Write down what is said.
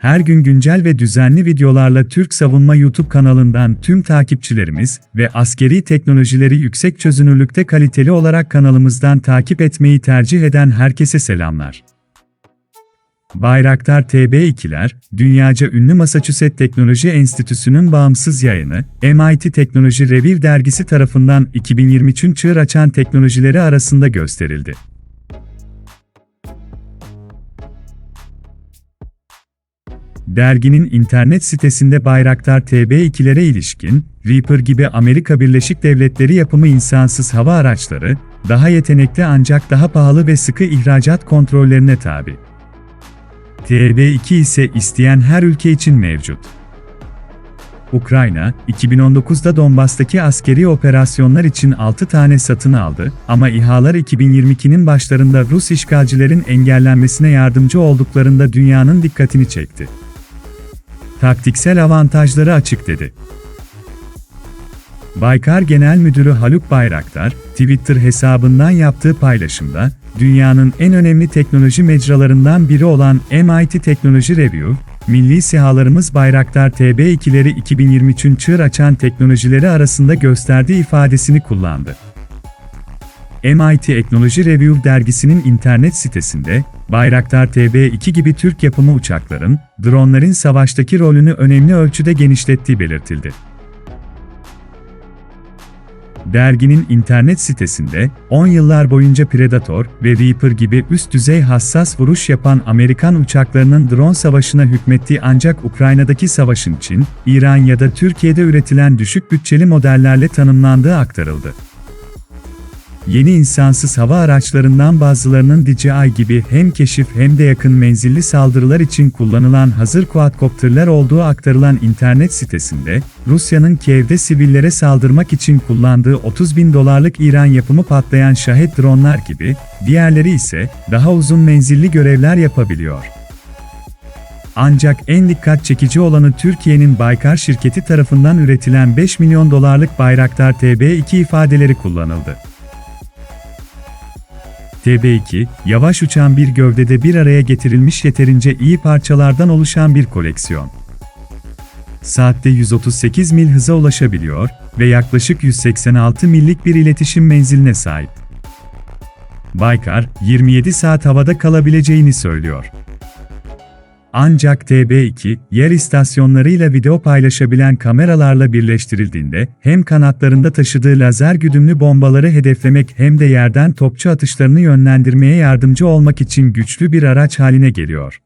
Her gün güncel ve düzenli videolarla Türk Savunma YouTube kanalından tüm takipçilerimiz ve askeri teknolojileri yüksek çözünürlükte kaliteli olarak kanalımızdan takip etmeyi tercih eden herkese selamlar. Bayraktar TB2'ler, dünyaca ünlü Massachusetts Teknoloji Enstitüsü'nün bağımsız yayını, MIT Teknoloji Review dergisi tarafından 2023'ün çığır açan teknolojileri arasında gösterildi. Derginin internet sitesinde Bayraktar TB2'lere ilişkin, Reaper gibi Amerika Birleşik Devletleri yapımı insansız hava araçları, daha yetenekli ancak daha pahalı ve sıkı ihracat kontrollerine tabi. TB2 ise isteyen her ülke için mevcut. Ukrayna, 2019'da Donbas'taki askeri operasyonlar için 6 tane satın aldı ama İHA'lar 2022'nin başlarında Rus işgalcilerin engellenmesine yardımcı olduklarında dünyanın dikkatini çekti. Taktiksel avantajları açık dedi. Baykar Genel Müdürü Haluk Bayraktar, Twitter hesabından yaptığı paylaşımda, dünyanın en önemli teknoloji mecralarından biri olan MIT Teknoloji Review, milli sihalarımız Bayraktar TB2'leri 2023'ün çığır açan teknolojileri arasında gösterdiği ifadesini kullandı. MIT Teknoloji Review dergisinin internet sitesinde, Bayraktar TB2 gibi Türk yapımı uçakların, dronların savaştaki rolünü önemli ölçüde genişlettiği belirtildi. Derginin internet sitesinde, 10 yıllar boyunca Predator ve Reaper gibi üst düzey hassas vuruş yapan Amerikan uçaklarının drone savaşına hükmettiği ancak Ukrayna'daki savaşın Çin, İran ya da Türkiye'de üretilen düşük bütçeli modellerle tanımlandığı aktarıldı. Yeni insansız hava araçlarından bazılarının DJI gibi hem keşif hem de yakın menzilli saldırılar için kullanılan hazır quadcopterler olduğu aktarılan internet sitesinde, Rusya'nın Kiev'de sivillere saldırmak için kullandığı 30 bin dolarlık İran yapımı patlayan Shahed dronlar gibi, diğerleri ise daha uzun menzilli görevler yapabiliyor. Ancak en dikkat çekici olanı Türkiye'nin Baykar şirketi tarafından üretilen 5 milyon dolarlık Bayraktar TB2 ifadeleri kullanıldı. TB2, yavaş uçan bir gövdede bir araya getirilmiş yeterince iyi parçalardan oluşan bir koleksiyon. Saatte 138 mil hıza ulaşabiliyor ve yaklaşık 186 millik bir iletişim menziline sahip. Baykar, 27 saat havada kalabileceğini söylüyor. Ancak TB2, yer istasyonlarıyla video paylaşabilen kameralarla birleştirildiğinde, hem kanatlarında taşıdığı lazer güdümlü bombaları hedeflemek hem de yerden topçu atışlarını yönlendirmeye yardımcı olmak için güçlü bir araç haline geliyor.